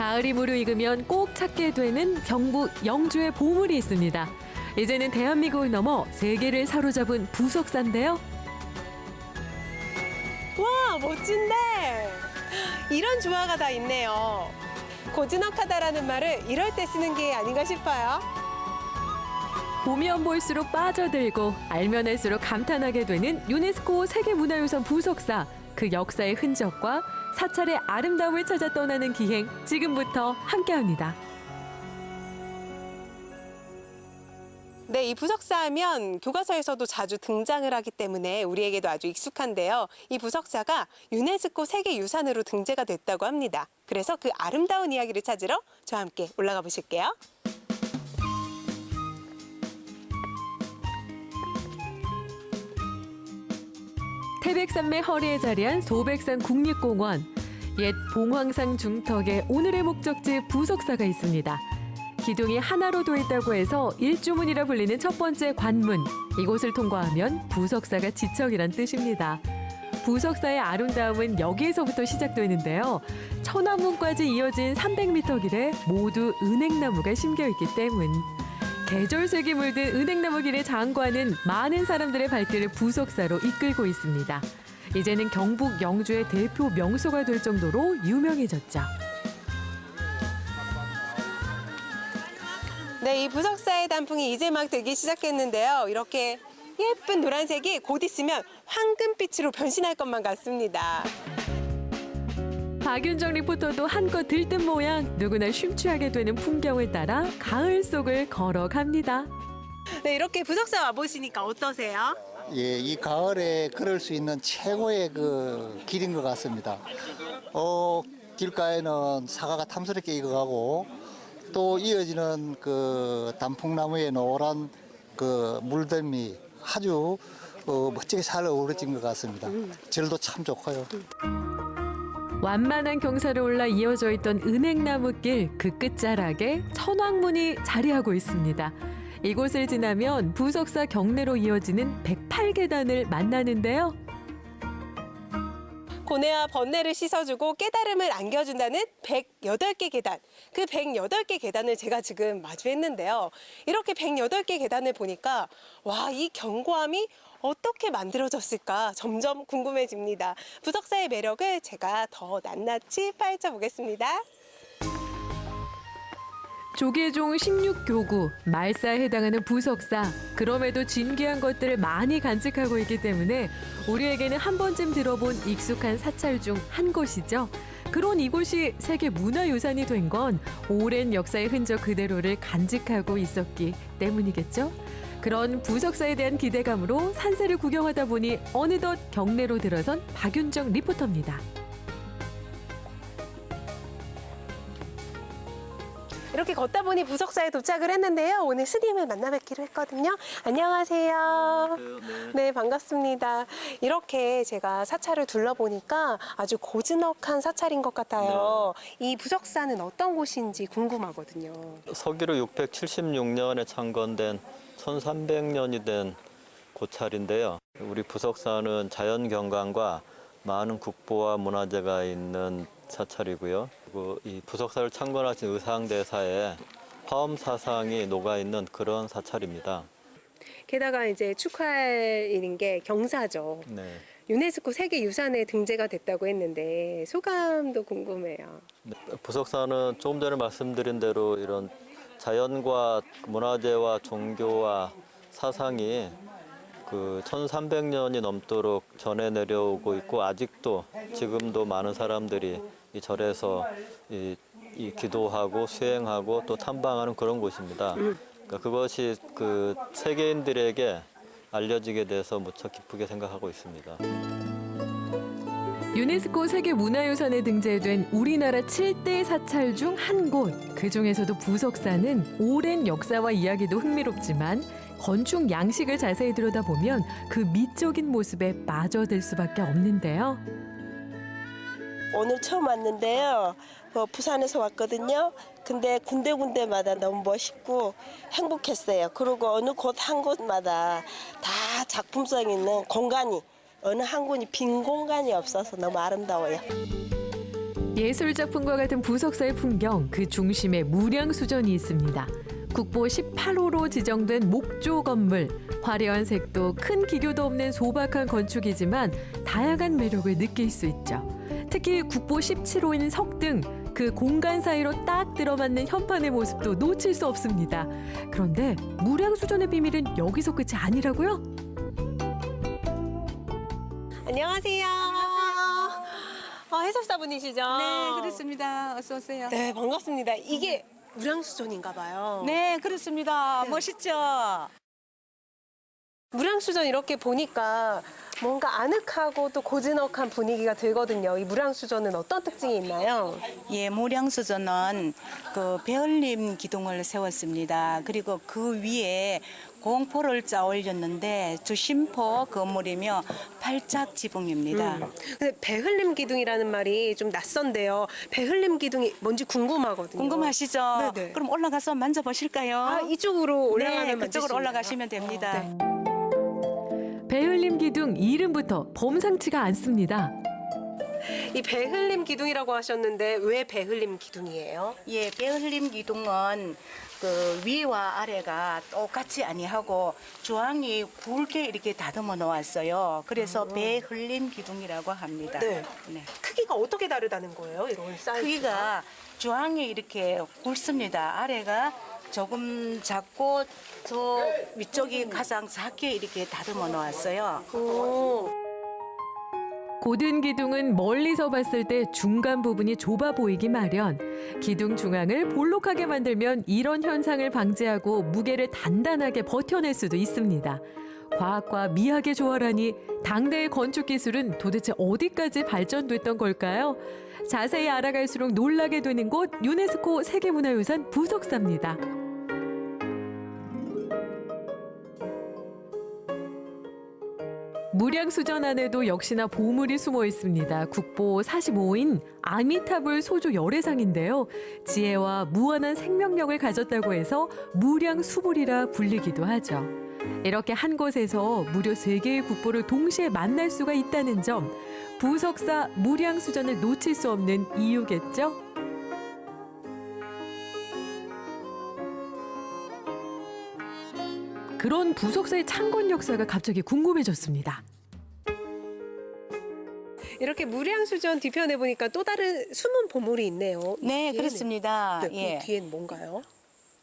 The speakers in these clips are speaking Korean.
가을이 무르익으면 꼭 찾게 되는 경북 영주의 보물이 있습니다. 이제는 대한민국을 넘어 세계를 사로잡은 부석사인데요. 와 멋진데 이런 조화가 다 있네요. 고즈넉하다라는 말을 이럴 때 쓰는 게 아닌가 싶어요. 보면 볼수록 빠져들고 알면 할수록 감탄하게 되는 유네스코 세계문화유산 부석사 그 역사의 흔적과 사찰의 아름다움을 찾아 떠나는 기행 지금부터 함께합니다. 네, 이 부석사 하면 교과서에서도 자주 등장을 하기 때문에 우리에게도 아주 익숙한데요. 이 부석사가 유네스코 세계유산으로 등재가 됐다고 합니다. 그래서 그 아름다운 이야기를 찾으러 저와 함께 올라가 보실게요. 태백산맥 허리에 자리한 소백산 국립공원. 옛 봉황상 중턱에 오늘의 목적지 부석사가 있습니다. 기둥이 하나로 돼 있다고 해서 일주문이라 불리는 첫 번째 관문. 이곳을 통과하면 부석사가 지척이란 뜻입니다. 부석사의 아름다움은 여기에서부터 시작되는데요. 천안문까지 이어진 300m 길에 모두 은행나무가 심겨 있기 때문. 계절색이 물든 은행나무 길의 장관은 많은 사람들의 발길을 부석사로 이끌고 있습니다. 이제는 경북 영주의 대표 명소가 될 정도로 유명해졌죠. 네, 이 부석사의 단풍이 이제 막 들기 시작했는데요. 이렇게 예쁜 노란색이 곧 있으면 황금빛으로 변신할 것만 같습니다. 박윤정 리포터도 한껏 들뜬 모양 누구나 심취하게 되는 풍경을 따라 가을 속을 걸어갑니다. 네, 이렇게 부석사 와보시니까 어떠세요? 예, 이 가을에 걸을 수 있는 최고의 그 길인 것 같습니다. 어, 길가에는 사과가 탐스럽게 익어가고 또 이어지는 그 단풍나무의 노란 그 물들미 아주 어, 멋지게 잘 어우러진 것 같습니다. 질도 참 좋고요. 완만한 경사를 올라 이어져 있던 은행나무길 그 끝자락에 천왕문이 자리하고 있습니다. 이곳을 지나면 부석사 경내로 이어지는 108계단을 만나는데요. 고뇌와 번뇌를 씻어주고 깨달음을 안겨준다는 108개 계단. 그 108개 계단을 제가 지금 마주했는데요. 이렇게 108개 계단을 보니까 와, 이 견고함이 어떻게 만들어졌을까 점점 궁금해집니다. 부석사의 매력을 제가 더 낱낱이 파헤쳐 보겠습니다. 조계종 16교구 말사에 해당하는 부석사 그럼에도 진귀한 것들을 많이 간직하고 있기 때문에 우리에게는 한 번쯤 들어본 익숙한 사찰 중 한 곳이죠. 그런 이곳이 세계 문화유산이 된 건 오랜 역사의 흔적 그대로를 간직하고 있었기 때문이겠죠. 그런 부석사에 대한 기대감으로 산세를 구경하다 보니 어느덧 경내로 들어선 박윤정 리포터입니다. 이렇게 걷다 보니 부석사에 도착을 했는데요. 오늘 스님을 만나 뵙기로 했거든요. 안녕하세요. 네, 반갑습니다. 이렇게 제가 사찰을 둘러보니까 아주 고즈넉한 사찰인 것 같아요. 이 부석사는 어떤 곳인지 궁금하거든요. 서기로 676년에 창건된 1300년이 된 고찰인데요. 우리 부석사는 자연 경관과 많은 국보와 문화재가 있는 사찰이고요. 그리고 이 부석사를 창건하신 의상대사에 화엄 사상이 녹아 있는 그런 사찰입니다. 게다가 이제 축하할 일인 게 경사죠. 네. 유네스코 세계 유산에 등재가 됐다고 했는데 소감도 궁금해요. 네, 부석사는 조금 전에 말씀드린 대로 이런 자연과 문화재와 종교와 사상이 그 1300년이 넘도록 전해 내려오고 있고 아직도 지금도 많은 사람들이 이 절에서 이, 이 기도하고 수행하고 또 탐방하는 그런 곳입니다. 그러니까 그것이 그 세계인들에게 알려지게 돼서 무척 기쁘게 생각하고 있습니다. 유네스코 세계 문화유산에 등재된 우리나라 7대 사찰 중 한 곳. 그 중에서도 부석사는 오랜 역사와 이야기도 흥미롭지만 건축 양식을 자세히 들여다보면 그 미적인 모습에 빠져들 수밖에 없는데요. 오늘 처음 왔는데요. 어, 부산에서 왔거든요. 근데 군데군데마다 너무 멋있고 행복했어요. 그리고 어느 곳 한 곳마다 다 작품성 있는 공간이 어느 한 곳이 빈 공간이 없어서 너무 아름다워요. 예술 작품과 같은 부석사의 풍경 그 중심에 무량수전이 있습니다. 국보 18호로 지정된 목조 건물 화려한 색도 큰 기교도 없는 소박한 건축이지만 다양한 매력을 느낄 수 있죠. 특히 국보 17호인 석등 그 공간 사이로 딱 들어맞는 현판의 모습도 놓칠 수 없습니다. 그런데 무량수전의 비밀은 여기서 끝이 아니라고요? 안녕하세요. 어, 해설사분이시죠? 네, 그렇습니다. 어서 오세요. 네, 네, 반갑습니다. 이게 무량수전인가 봐요. 그렇습니다. 멋있죠? 무량수전 이렇게 보니까 뭔가 아늑하고 또 고즈넉한 분위기가 들거든요. 이 무량수전은 어떤 특징이 있나요? 예, 모량수전은 그 배울림 기둥을 세웠습니다. 그리고 그 위에 공포를 쌓아 올렸는데 주심포 건물이며 팔짝 지붕입니다. 근데 배흘림 기둥이라는 말이 좀 낯선데요. 배흘림 기둥이 뭔지 궁금하거든요. 궁금하시죠? 네네. 그럼 올라가서 만져보실까요? 아, 이쪽으로 올라가면 네, 만질 수 그쪽으로? 올라가시면 됩니다. 네. 배흘림 기둥 이름부터 범상치가 않습니다. 이 배흘림 기둥이라고 하셨는데 왜 배흘림 기둥이에요? 예, 배흘림 기둥은 그 위와 아래가 똑같이 아니하고 주황이 굵게 이렇게 다듬어 놓았어요. 그래서 배흘림 기둥이라고 합니다. 아. 네. 네. 크기가 어떻게 다르다는 거예요? 이런 사이즈가? 크기가 주황이 이렇게 굵습니다. 아래가 조금 작고 저 위쪽이 가장 작게 이렇게 다듬어 놓았어요. 오. 고든 기둥은 멀리서 봤을 때 중간 부분이 좁아 보이기 마련. 기둥 중앙을 볼록하게 만들면 이런 현상을 방지하고 무게를 단단하게 버텨낼 수도 있습니다. 과학과 미학의 조화라니 당대의 건축 기술은 도대체 어디까지 발전됐던 걸까요? 자세히 알아갈수록 놀라게 되는 곳 유네스코 세계문화유산 부석사입니다. 무량수전 안에도 역시나 보물이 숨어 있습니다. 국보 45인 아미타불 소조 열애상인데요. 지혜와 무한한 생명력을 가졌다고 해서 무량수불이라 불리기도 하죠. 이렇게 한 곳에서 무려 세 개의 국보를 동시에 만날 수가 있다는 점, 부석사 무량수전을 놓칠 수 없는 이유겠죠? 그런 부석사의 창건 역사가 갑자기 궁금해졌습니다. 이렇게 무량수전 뒤편에 보니까 또 다른 숨은 보물이 있네요. 이 네, 뒤에는- 그렇습니다. 네, 예. 이 뒤엔 뭔가요?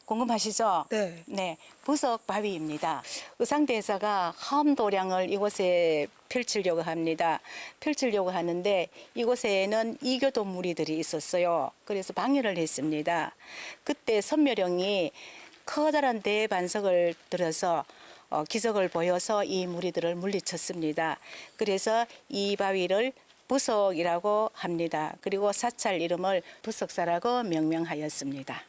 궁금하시죠? 네. 네, 부석 바위입니다. 의상대사가 함도량을 이곳에 펼치려고 합니다. 펼치려고 하는데 이곳에는 이교도 무리들이 있었어요. 그래서 방해를 했습니다. 그때 선묘령이 커다란 대반석을 들어서 어, 기적을 보여서 이 무리들을 물리쳤습니다. 그래서 이 바위를 부석이라고 합니다. 그리고 사찰 이름을 부석사라고 명명하였습니다.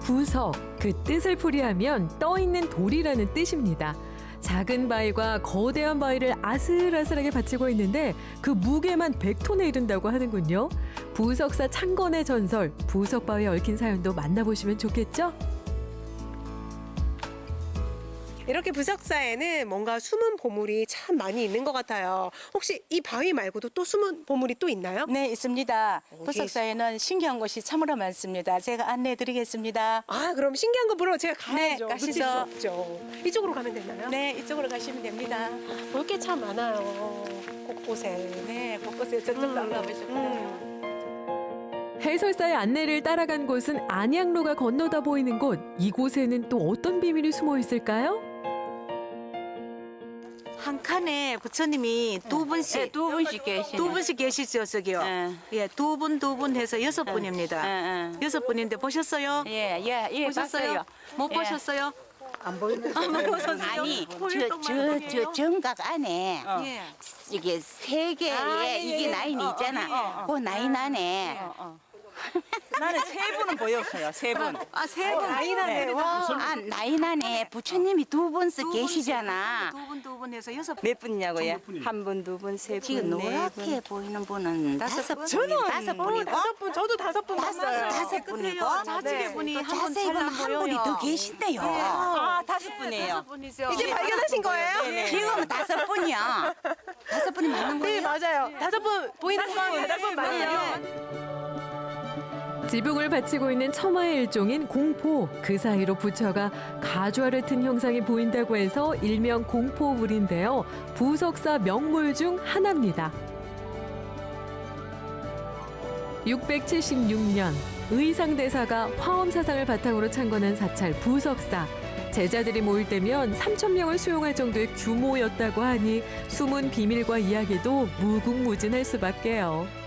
부석, 그 뜻을 풀이하면 떠 있는 돌이라는 뜻입니다. 작은 바위가 거대한 바위를 아슬아슬하게 받치고 있는데 그 무게만 100톤에 이른다고 하는군요. 부석사 창건의 전설, 부석 바위에 얽힌 사연도 만나보시면 좋겠죠? 이렇게 부석사에는 뭔가 숨은 보물이 참 많이 있는 것 같아요. 혹시 이 바위 말고도 또 숨은 보물이 또 있나요? 네, 있습니다. 어디 부석사에는 신기한 곳이 참으로 많습니다. 제가 안내해 드리겠습니다. 아, 그럼 신기한 거 보러 제가 가야죠. 네, 놓칠 수 가시죠. 없죠. 이쪽으로 가면 되나요? 네, 이쪽으로 가시면 됩니다. 볼 게 참 많아요. 곳곳에. 네, 곳곳에 저쪽도 음, 가보실까요? 음. 해설사의 안내를 따라간 곳은 안양로가 건너다 보이는 곳. 이곳에는 또 어떤 비밀이 숨어 있을까요? 한 칸에 부처님이 두 분씩 네, 두 분씩 계시네. 두 분씩 계시죠, 저기요. 네. 예, 두 분, 두 분 해서 여섯 분입니다. 예, 예. 여섯 분인데 보셨어요? 예, 예, 예, 보셨어요? 봤어요. 못 예. 보셨어요? 안 보이는 안 보셨어요? 아니, 저, 저, 저 정각 안에 예. 이게 세 개의 아, 예, 이게 예. 라인이 어, 어, 있잖아. 예, 어. 그 라인 안에 어, 어. 나는 세 분은 보였어요. 세 분. 아, 세 분. 나이 나네. 와. 아, 나이 나네. 부처님이 두 분씩 계시잖아. 두분 두 분 해서 여섯 몇 분이냐고요? 한 분, 두 분, 세 분, 지금 네 분. 노랗게 보이는 분은 다섯 분. 저는 다섯 분이고. 다섯 분, 저도 다섯 분 다섯, 봤어요. 다섯 분이고. 자식의 분이 또 한분 자세히 보면 한 분이. 더 계신데요. 아, 다섯 분이에요. 분이죠. 이제 발견하신 거예요? 지금은 다섯 분이야. 다섯 분이 맞는 네, 거예요? 맞아요. 다섯 분 보이는 거 다섯 분 맞아요. 지붕을 바치고 있는 처마의 일종인 공포. 그 사이로 부처가 가주알을 튼 형상이 보인다고 해서 일명 공포불인데요. 부석사 명물 중 하나입니다. 676년 의상대사가 화엄사상을 바탕으로 창건한 사찰 부석사. 제자들이 모일 때면 3천 명을 수용할 정도의 규모였다고 하니 숨은 비밀과 이야기도 무궁무진할 수밖에요.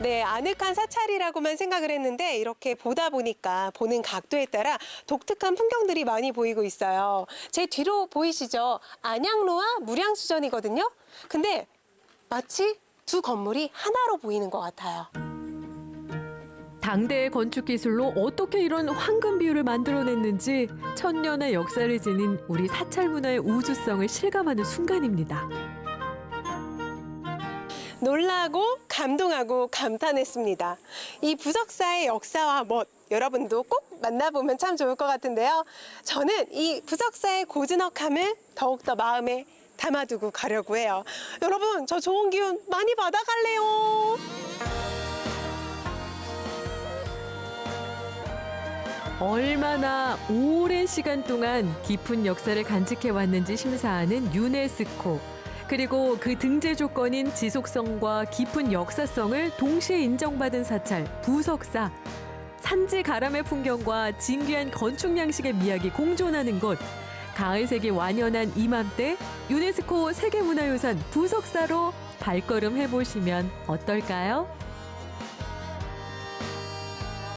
네, 아늑한 사찰이라고만 생각을 했는데 이렇게 보다 보니까 보는 각도에 따라 독특한 풍경들이 많이 보이고 있어요. 제 뒤로 보이시죠? 안양로와 무량수전이거든요. 근데 마치 두 건물이 하나로 보이는 것 같아요. 당대의 건축 기술로 어떻게 이런 황금 비율을 만들어냈는지 천년의 역사를 지닌 우리 사찰 문화의 우주성을 실감하는 순간입니다. 놀라고 감동하고 감탄했습니다. 이 부석사의 역사와 멋 여러분도 꼭 만나보면 참 좋을 것 같은데요. 저는 이 부석사의 고즈넉함을 더욱더 마음에 담아두고 가려고 해요. 여러분, 저 좋은 기운 많이 받아갈래요. 얼마나 오랜 시간 동안 깊은 역사를 간직해 왔는지 심사하는 유네스코. 그리고 그 등재 조건인 지속성과 깊은 역사성을 동시에 인정받은 사찰 부석사. 산지 가람의 풍경과 진귀한 건축 양식의 미학이 공존하는 곳. 가을색이 완연한 이맘때 유네스코 세계문화유산 부석사로 발걸음 해보시면 어떨까요?